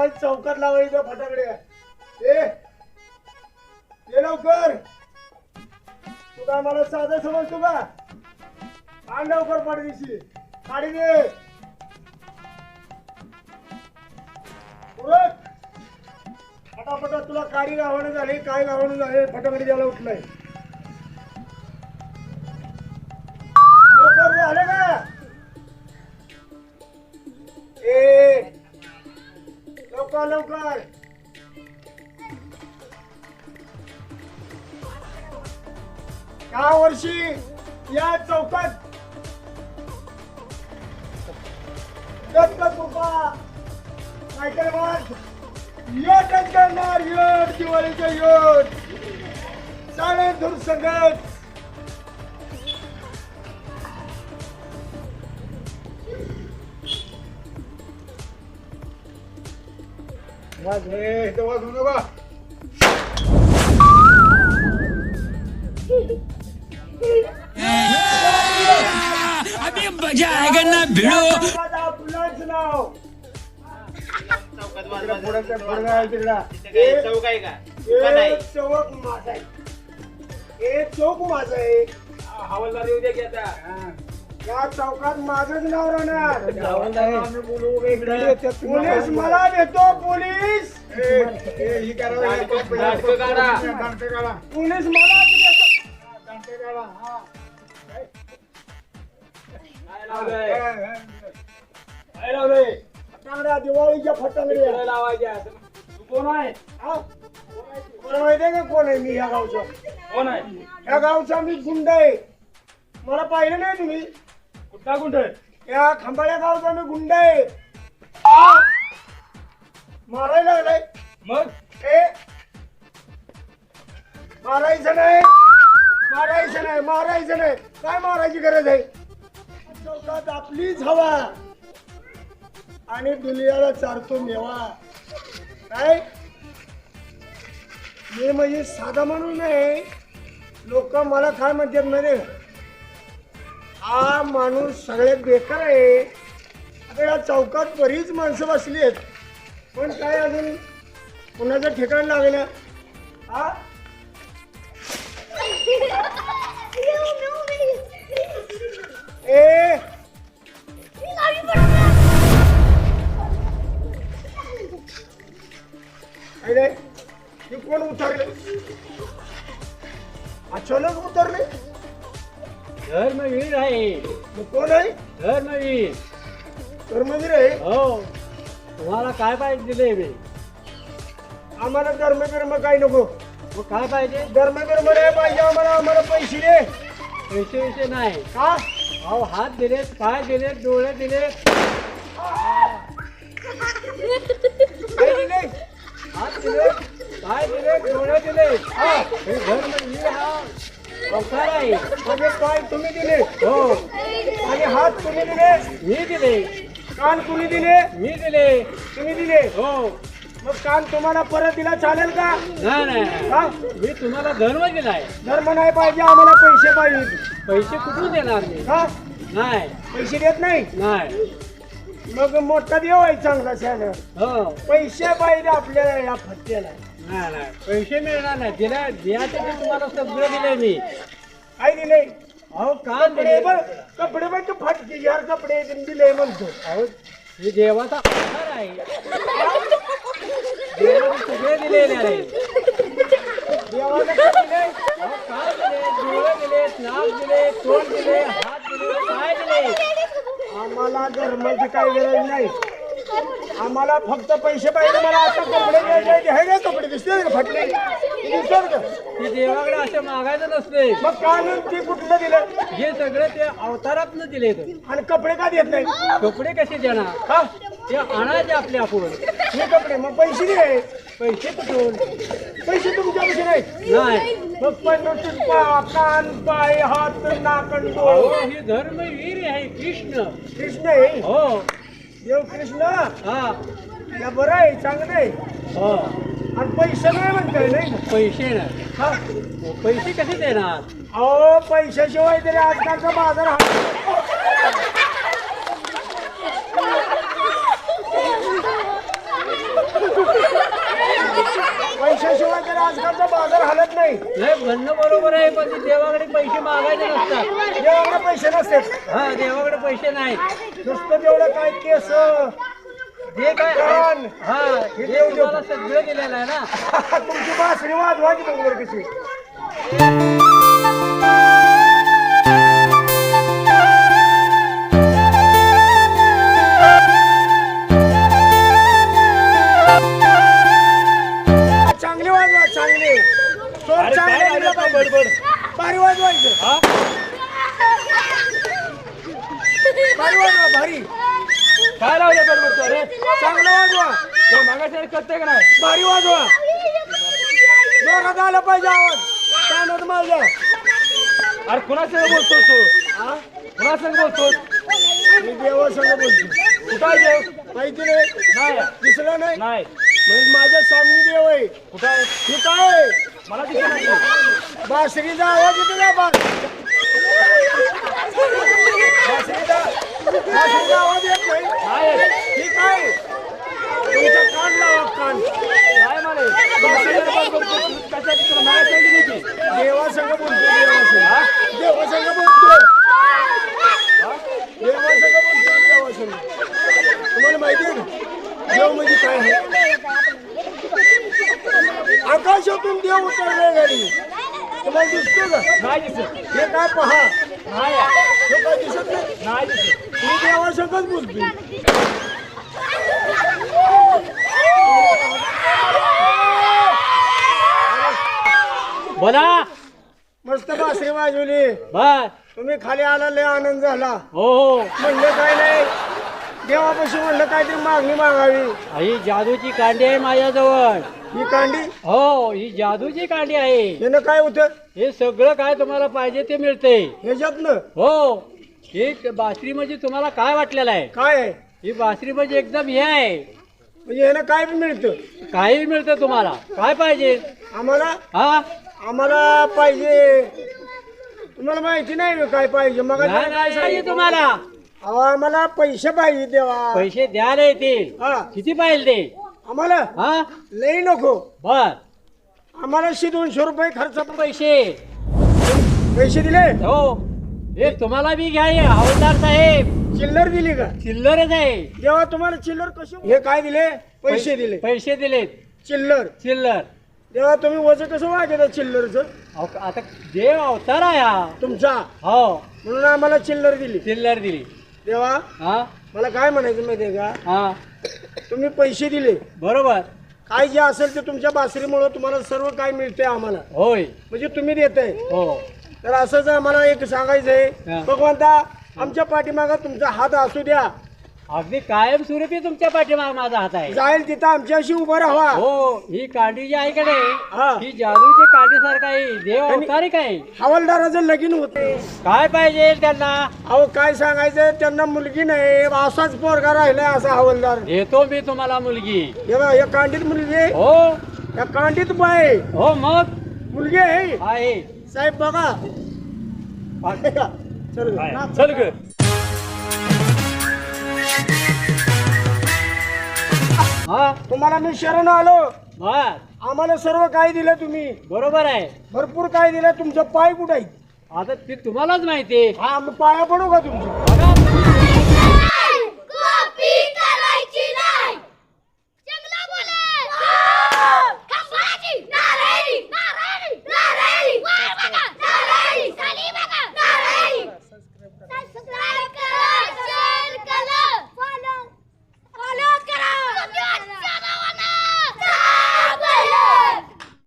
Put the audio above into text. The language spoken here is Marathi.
लावायचं चौकात लावायचं फटाकडे. ए ये लवकर. तू काय मला साधं समजतो का? आण लवकर पाडवीशी काढी दे. फटाफट तुला काडी गावानं झाली काय गावानं झाले फटाकडे द्यायला उठलाय. वर्षी या चौकात दत्त कृपा काहीतरी वाद करणार यट दिवाळीचं यट साडे धूर संगत वाजवू नका. आहे तिकडं. तिथं काय चौक आहे. का दुकान आहे चौक माझा आहे चौक माझं आहे. हवालदार येऊ दे की आता या चौकात माझंच नाव राहणार आम्ही बोलू पोलीस मला देतो पोलीस काढा. पोलीस मला देतो काय लावलंय? फटाकड्या दिवाळीच्या फटाकड्या तिकडे लावायच्या. तू कोण आहे? हा? कोण माहितीये का? कोण आहे मी या गावचा? कोण आहे? या गावचा मी गुंड आहे. मला पाहिलं नाही तुम्ही. कुठला गुंड या खंबाळ्या गावचा मी गुंड आहे! मारायला लागलाय मग? ए? मारायचं नाही. मारायचं नाही मारायचं नाही. काय मारायची गरज आहे? चौकात आपलीच हवा आणि दुनियाला चारतो मेवा. काय? मी म्हणजे साधा म्हणून नाही. लोक मला काय म्हणतात म्हणजे हा माणूस सगळ्यात बेकार आहे. आता या चौकात बरीच माणसं बसली आहेत. पण काय अजून? कुणाचं ठिकाण लागलं? हा? ए! अरे हे कोण उतरले? अचानक उतरले? धर्मवीर आहे. मग कोण आहे? धर्मवीर कर्मवीर आहे? हो. तुम्हाला काय पाहिजे दिले मी आम्हाला धर्म बिर्म काही नको? मग काय पाहिजे? धर्म बिर्म नाही पाहिजे आम्हाला आम्हाला पैसे दे. पैसे विषय नाही. का? अहो हात दिलेत पाय दिलेत डोळे दिलेत दिले हात दिले पाय दिले डोळे दिले. हा हे धर्मवीर म्हणजे हा अवतार आहे. म्हणजे पाय तुम्ही दिले. हो. आणि हात तुम्ही दिले मी दिले. कान तुम्ही दिले मी दिले. तुम्ही दिले. हो. मग कान तुम्हाला परत दिला चालेल का? नाही नाही. हा? मी तुम्हाला धर्म दिलाय धर्म नाही पाहिजे आम्हाला पैसे पाहिजे. पैसे कुठून देणार मी? हा? नाही. पैसे देत नाही? नाही. मग मोठा देव आहे चांगला छान हो. पैसे पाहिजे आपल्याला या फत्त्याला. नाही नाही. पैसे मिळणार नाही. दिल्या द्यायचं ते तुम्हाला सगळं दिलंय मी. काय दिले अहो का कपडे दिले बघ कपडे बघ तू फाटके यार कपडे दिले म्हणतो. अहो हे देवाचा आधार आहे. देवाने सगळे दिलेले आहे देवाला काय दिले. अहो काय दिले डोळे दिले नाक दिले तोंड दिले हात दिले पाय दिले. आम्हाला धर्माची काही गरज नाही. आम्हाला फक्त पैसे पाहिजे मला आता कपडे घ्यायचे. हे घे कपडे दिसते का फाटले. हे दिसतात का ते. देवाकडे असं मागायचं नसते. मग कानून ते कुठलं दिलं? हे सगळं ते अवतारातनं दिले आणि कपडे का देत नाही? कपडे कसे देणार? हा? ते आणायचे आपले आपण हे कपडे मग पैसे दिले पैसे कुठून? पैसे तुमच्यापाशी नाही नाही. मग पण कान पाय हात नाकण अहो हे धर्मवीर आहे कृष्ण. कृष्ण आहे. हो. देव कृष्ण. हा. या बरं आहे चांगलं आहे. हो. आणि पैसे नाही म्हणताय नाही पैसे नाही. हा. पैसे कसे देणार? अहो पैशाशिवाय तरी आजकालचा बाजार हा आजकालचा बाजार हालत नाही. म्हणणं बरोबर आहे पण ते देवाकडे पैसे मागायचे नसतात. जेवढे पैसे नसतात. हा देवाकडे पैसे नाहीत. नुसतं तेवढं काय केस जे काय कान. हा हे देव तुम्हाला सगळं दिलेलं आहे ना? तुमची बासरी वाजवा की बरोबर कशी? मागाशी करते का नाही? भारी वाजवा. जोरात आलं पाहिजे आवाज. कानात माझ्या अरे कुणासंग बोलतोस तू? हा कुणासंग बोलतोस? मी देवासंग बोलतो. कुठं आहे देव? माहिती नाही? नाही. दिसलं नाही? नाही. म्हणजे माझ्या सामने देव आहे. कुठं आहे? हे काय आहे? मला दिसत नाही. बासरीचा आवाज येतो का बास? बासरीचा बासरीचा आवाज येत नाही. नाही. हे काय तुमचा कान लावा कान. मला बडबड करतोस. कशाची तुला सांगितली की देवासंग बोलतो देवासंग. देवासंग बोलतो देवासंग बोलतो देवासंग. तुम्हाला माहिती आहे का? देव म्हणजे काय आहे? आकाशातून देव उतरले गाडी तुम्हाला दिसतो का? नाही दिसत. हे काय पहा? नाही. हे काय दिसत नाही? नाही दिसत. मी देवासंगच बोलतो बोला. मस्त बासरी वाजवली बर. तुम्ही खाली आला लय आनंद झाला. हो हो. म्हणलं काय नाही. देवापाशी म्हणलं काहीतरी मागणी मागावी. ही जादूची कांडी आहे माझ्याजवळ. ही कांडी? हो ही जादूची कांडी आहे. यानं काय होतं? हे सगळं काय तुम्हाला पाहिजे ते मिळते ह्याच्यातनं? हो. ही बासरी म्हणजे तुम्हाला काय वाटलेलं आहे? काय आहे? ही बासरी म्हणजे एकदम हे आहे. म्हणजे यानं काय मिळतं? काही मिळतं तुम्हाला. काय पाहिजे? आम्हाला? हा? आम्हाला पाहिजे. तुम्हाला माहिती नाही काय पाहिजे. मग काय सांगितलं तुम्हाला. अहो, आम्हाला पैसे पाहिजे देवा. पैसे द्यायला येतील हा. किती पाहिजे ते? आम्हाला? हा? लई नको. बर. आम्हाला शे दोनशे रुपये खर्च पैसे? पैसे दिले? हो. हे तुम्हाला बी घ्या हे हवालदार साहेब. चिल्लर दिली का? चिल्लरच आहे. देवा तुम्हाला चिल्लर कसे हे काय दिले? पैसे दिले. पैसे दिलेत. चिल्लर. चिल्लर. देवा तुम्ही वजन कसं वागत चिल्लरचं? अहो, आता देव अवतार आहे हा. तुमचा? हो. म्हणून आम्हाला चिल्लर दिली. चिल्लर दिली. देवा हा? मला काय म्हणायचं माहितीये का? हा. तुम्ही पैसे दिले. बरोबर. काय जे असेल ते तुमच्या बासरीमुळे तुम्हाला सर्व काय मिळतंय आम्हाला. होय. म्हणजे तुम्ही देताय. हो. तर असंच आम्हाला एक सांगायचंय. हा. भगवंता आमच्या पाठीमागा तुमचा हात असू द्या. अगदी कायम स्वरूपी तुमच्या पाठीमाग माझा हात आहे. जाईल तिथं आमच्याशी उभं राहा. हो ही कांडी जी आहे का हा. नाही ही. जादूची कांडी सारखं आहे. देव अवतारिक आहे. हवालदाराचं लगीन होते. काय पाहिजे त्यांना? अहो काय सांगायचं त्यांना मुलगी नाही. असाच पोरगा राहिलाय असा हवालदार. देतो मी तुम्हाला मुलगी. हे बघा, या कांडीत मुलगी आहे? हो. या कांडीत बाय हो मग? मुलगी आहे? आहे. साहेब बघा. चल. चल ग. तुम्हाला मी शरण आलो. बर. आम्हाला सर्व काय दिलं तुम्ही? बरोबर आहे. भरपूर काय दिलं तुमचं पाय कुठं आता ते तुम्हालाच माहिती हा मग पाया पडू का तुमचं?